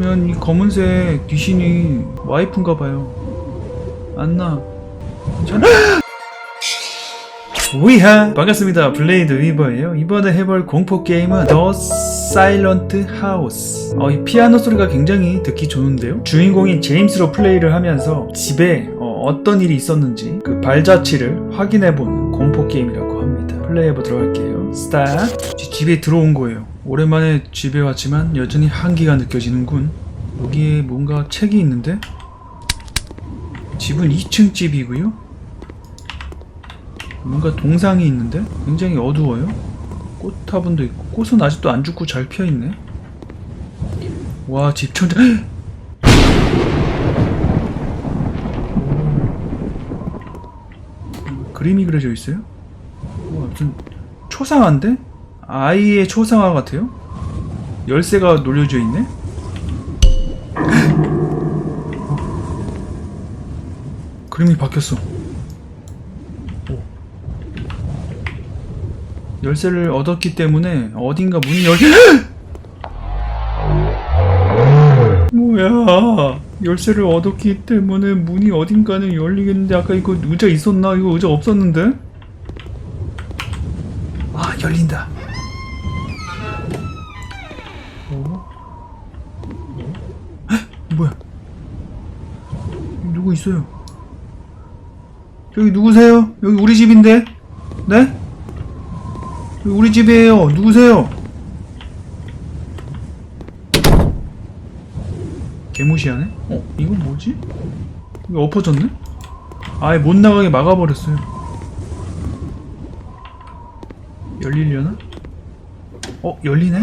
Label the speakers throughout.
Speaker 1: 그러면 이 검은색 귀신이 와이프인가 봐요. 안나. 괜찮아? 위하! 반갑습니다. 블레이드 위버예요. 이번에 해볼 공포 게임은 더 사일런트 하우스 어, 이 피아노 소리가 굉장히 듣기 좋은데요? 주인공인 제임스로 플레이를 하면서 집에 어, 떤 일이 있었는지 그 발자취를 확인해보는 공포 게임이라고 합니다. 플레이해보도록 할게요. 스타트! 지- 집에 들어온 거예요 오랜만에 집에 왔지만 여전히 한기가 느껴지는군 여기에 뭔가 책이 있는데 집은 2층 집이고요 뭔가 동상이 있는데 굉장히 어두워요. 꽃 화분도 있고 꽃은 아직도 안 죽고 잘 피어 있네. 와 집 천장 그림이 그려져 있어요? 와 무슨 초상화인데? 아이의 초상화 같아요? 열쇠가 놀려져 있네? 그림이 바뀌었어. 열쇠를 얻었기 때문에 어딘가 문이 열 뭐야 열쇠를 얻었기 때문에 문이 어딘가는 열리겠는데 아까 이거 의자 있었나? 이거 의자 없었는데? 아 열린다 뭐야 누구 있어요 여기 누구세요? 여기 우리 집인데? 네? 여기 우리 집이에요. 누구세요? 개무시하네? 어? 이건 뭐지? 이거 엎어졌네? 아예 못 나가게 막아버렸어요. 열리려나? 어? 열리네?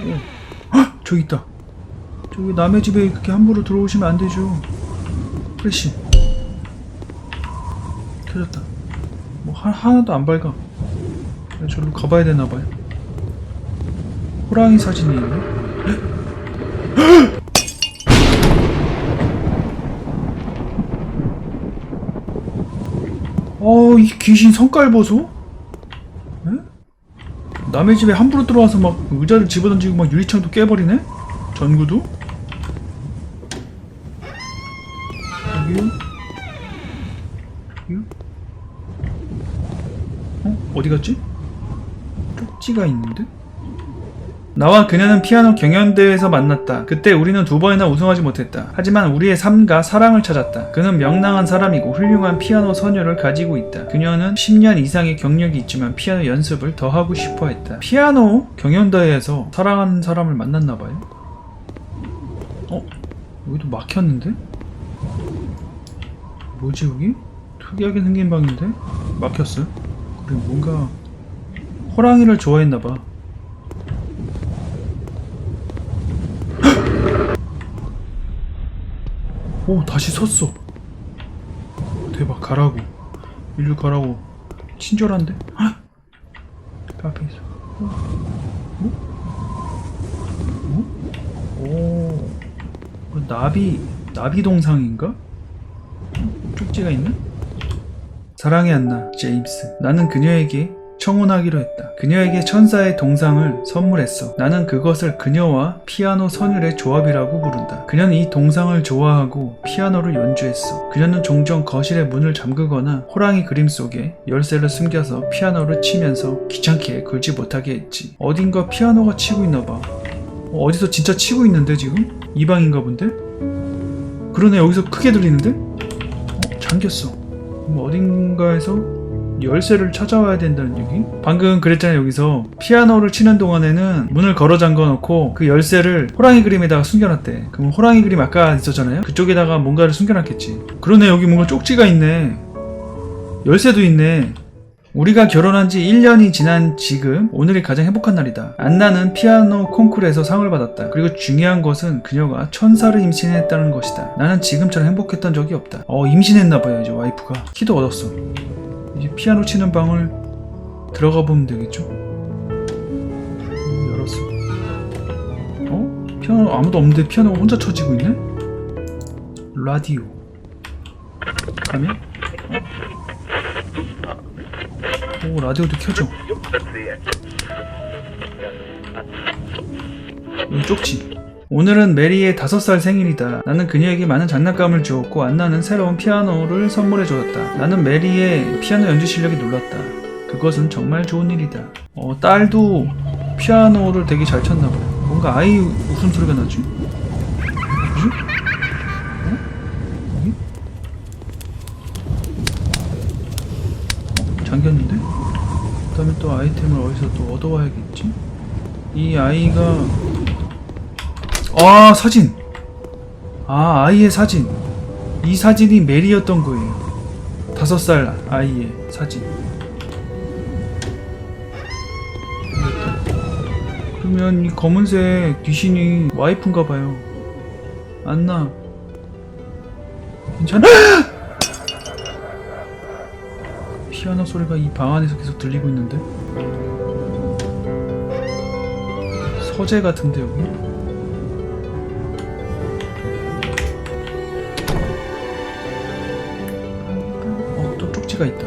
Speaker 1: 어. 헉! 저기 있다. 저기 남의 집에 그렇게 함부로 들어오시면 안 되죠. 프레쉬. 켜졌다. 뭐 하, 하나도 안 밝아. 그냥 저로 가봐야 되나 봐요. 호랑이 사진이 있네. 어, 이 귀신 성깔 보소? 에? 남의 집에 함부로 들어와서 막 의자를 집어던지고 막 유리창도 깨버리네? 전구도? 어? 어디 갔지? 쪽지가 있는데? 나와 그녀는 피아노 경연대회에서 만났다. 그때 우리는 두 번이나 우승하지 못했다. 하지만 우리의 삶과 사랑을 찾았다. 그는 명랑한 사람이고 훌륭한 피아노 소녀를 가지고 있다. 그녀는 10년 이상의 경력이 있지만 피아노 연습을 더 하고 싶어 했다. 피아노 경연대회에서 사랑하는 사람을 만났나 봐요. 어? 여기도 막혔는데? 뭐지 여기? 특이하게 생긴 방인데? 막혔어요? 뭔가 호랑이를 좋아했나봐 오 다시 섰어 대박 가라고 일로 가라고 친절한데? 헉! 그 앞에 있어? 어? 오 어, 나비 나비 동상인가? 쪽지가 있네? 사랑의 안나, 제임스. 나는 그녀에게 청혼하기로 했다. 그녀에게 천사의 동상을 선물했어. 나는 그것을 그녀와 피아노 선율의 조합이라고 부른다. 그녀는 이 동상을 좋아하고 피아노를 연주했어. 그녀는 종종 거실의 문을 잠그거나 호랑이 그림 속에 열쇠를 숨겨서 피아노를 치면서 귀찮게 굴지 못하게 했지. 어딘가 피아노가 치고 있나 봐. 어, 어디서 진짜 치고 있는데 지금? 이 방인가 본데? 그러네 여기서 크게 들리는데? 어, 잠겼어. 그럼 어딘가에서 열쇠를 찾아와야 된다는 얘기? 방금 그랬잖아요 여기서. 피아노를 치는 동안에는 문을 걸어 잠궈 놓고 그 열쇠를 호랑이 그림에다가 숨겨놨대. 그럼 호랑이 그림 아까 있었잖아요? 그쪽에다가 뭔가를 숨겨놨겠지. 그러네 여기 뭔가 쪽지가 있네. 열쇠도 있네 우리가 결혼한 지 1년이 지난 지금 오늘이 가장 행복한 날이다. 안나는 피아노 콩쿠르에서 상을 받았다. 그리고 중요한 것은 그녀가 천사를 임신했다는 것이다. 나는 지금처럼 행복했던 적이 없다. 어 임신했나 봐요 이제 와이프가. 키도 얻었어. 이제 피아노 치는 방을 들어가 보면 되겠죠? 음, 열었어. 어? 피아노 아무도 없는데 피아노가 혼자 쳐지고 있네? 라디오. 가면? 어? 오 라디오도 켜져 여기 쪽지. 오늘은 메리의 다섯 살 생일이다. 나는 그녀에게 많은 장난감을 주었고 안나는 새로운 피아노를 선물해 주었다. 나는 메리의 피아노 연주 실력이 놀랐다. 그것은 정말 좋은 일이다. 어, 딸도 피아노를 되게 잘 쳤나 봐요. 뭔가 아이 웃음소리가 나지? 어? 여기? 어, 잠겼는데? 그 다음에 또 아이템을 어디서 또 얻어와야겠지? 이 아이가 아 사진 아 아이의 사진 이 사진이 메리였던 거예요 다섯 살 아이의 사진 그러면 이 검은색 귀신이 와이프인가 봐요 안나 괜찮아? 피아노 소리가 이 방 안에서 계속 들리고 있는데 서재 같은데 여기? 어, 또 쪽지가 있다.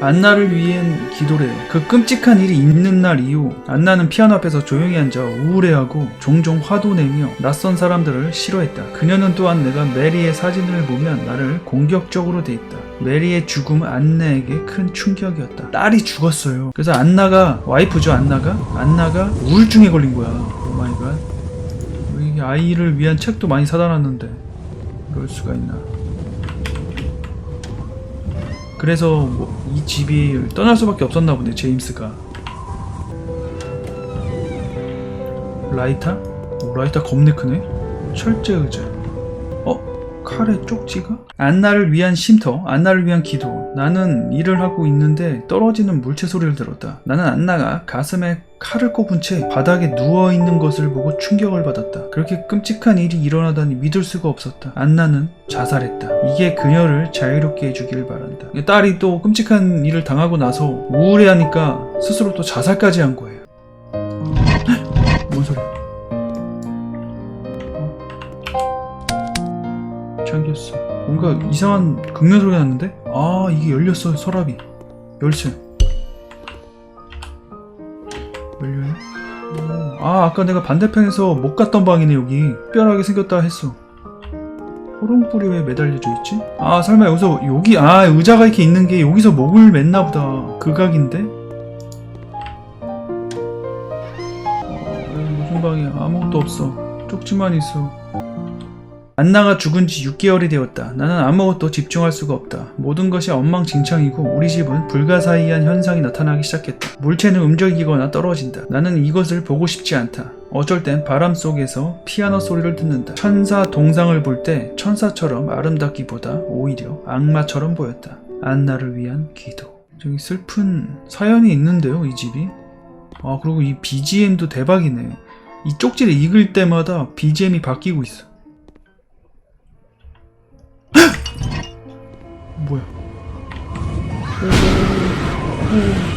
Speaker 1: 안나를 위한 기도래요. 그 끔찍한 일이 있는 날 이후 안나는 피아노 앞에서 조용히 앉아 우울해하고 종종 화도 내며 낯선 사람들을 싫어했다. 그녀는 또한 내가 메리의 사진을 보면 나를 공격적으로 대했다. 메리의 죽음은 안나에게 큰 충격이었다. 딸이 죽었어요. 그래서 안나가 와이프죠 안나가 안나가 우울증에 걸린 거야. 오마이갓. 이 아이를 위한 책도 많이 사다 놨는데 이럴 수가 있나. 그래서 뭐 이 집이 떠날 수밖에 없었나 보네 제임스가 라이터? 오, 라이터 겁내 크네 철제 의자 어? 칼의 쪽지가? 안나를 위한 쉼터 안나를 위한 기도. 나는 일을 하고 있는데 떨어지는 물체 소리를 들었다. 나는 안나가 가슴에 칼을 꼽은 채 바닥에 누워 있는 것을 보고 충격을 받았다. 그렇게 끔찍한 일이 일어나다니 믿을 수가 없었다. 안나는 자살했다. 이게 그녀를 자유롭게 해주길 바란다. 딸이 또 끔찍한 일을 당하고 나서 우울해하니까 스스로 또 자살까지 한 거예요 잠겼어. 뭔가 이상한 극면 소리가 났는데? 아 이게 열렸어 서랍이. 열쇠. 열려요? 오, 아 아까 내가 반대편에서 못 갔던 방이네 여기. 특별하게 생겼다 했어. 호롱불이 왜 매달려져 있지? 아 설마 여기서 여기 아 의자가 이렇게 있는 게 여기서 목을 맸나 보다. 그 극악인데? 어, 무슨 방이야? 아무것도 없어. 쪽지만 있어 안나가 죽은 지 6개월이 되었다. 나는 아무것도 집중할 수가 없다. 모든 것이 엉망진창이고 우리 집은 불가사의한 현상이 나타나기 시작했다. 물체는 움직이거나 떨어진다. 나는 이것을 보고 싶지 않다. 어쩔 땐 바람 속에서 피아노 소리를 듣는다. 천사 동상을 볼 때 천사처럼 아름답기보다 오히려 악마처럼 보였다. 안나를 위한 기도. 저기 슬픈 사연이 있는데요, 이 집이. 아, 그리고 이 BGM도 대박이네. 이 쪽지를 읽을 때마다 BGM이 바뀌고 있어. 뭐야? 음.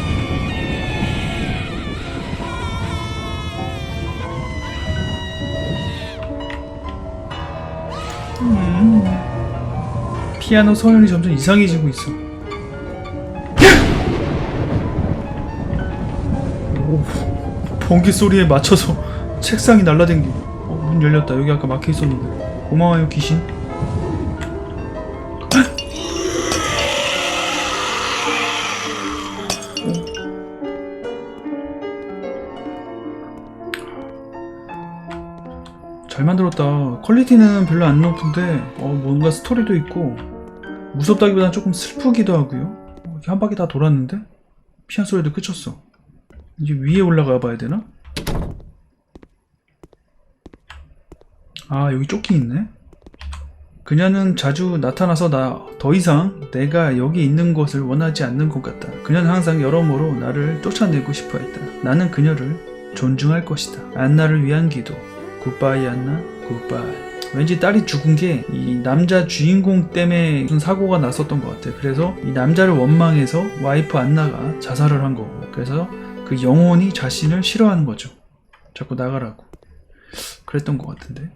Speaker 1: 피아노 소연이 점점 이상해지고 있어. 오, 번개 소리에 맞춰서 책상이 날라댕기. 어, 문 열렸다. 여기 아까 막혀 있었는데. 고마워요 귀신. 만들었다. 퀄리티는 별로 안 높은데 어, 뭔가 스토리도 있고 무섭다기보다는 조금 슬프기도 하고요. 어, 이렇게 한 바퀴 다 돌았는데 피아노 소리도 그쳤어. 이제 위에 올라가 봐야 되나? 아 여기 조끼 있네. 그녀는 자주 나타나서 나 더 이상 내가 여기 있는 것을 원하지 않는 것 같다. 그녀는 항상 여러모로 나를 쫓아내고 싶어 했다. 나는 그녀를 존중할 것이다. 안나를 위한 기도. 굿바이 안나? 굿바이 왠지 딸이 죽은 게 이 남자 주인공 때문에 무슨 사고가 났었던 것 같아 그래서 이 남자를 원망해서 와이프 안나가 자살을 한 거고. 그래서 그 영혼이 자신을 싫어하는 거죠. 자꾸 나가라고. 그랬던 것 같은데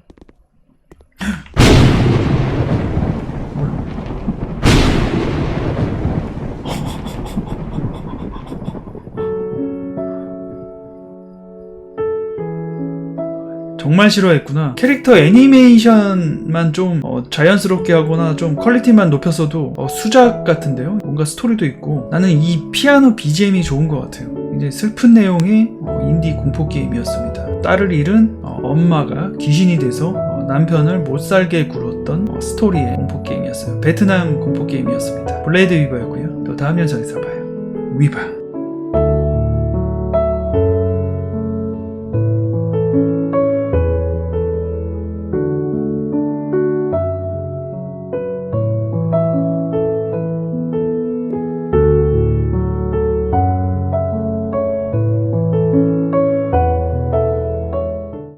Speaker 1: 정말 싫어했구나. 캐릭터 애니메이션만 좀 어, 자연스럽게 하거나 좀 퀄리티만 높였어도 어, 수작 같은데요. 뭔가 스토리도 있고 나는 이 피아노 BGM이 좋은 것 같아요. 굉장히 슬픈 내용의 어, 인디 공포 게임이었습니다. 딸을 잃은 어, 엄마가 귀신이 돼서 어, 남편을 못 살게 굴었던 어, 스토리의 공포 게임이었어요. 베트남 공포 게임이었습니다. 블레이드 위버였고요. 또 다음 영상에서 봐요. 위바.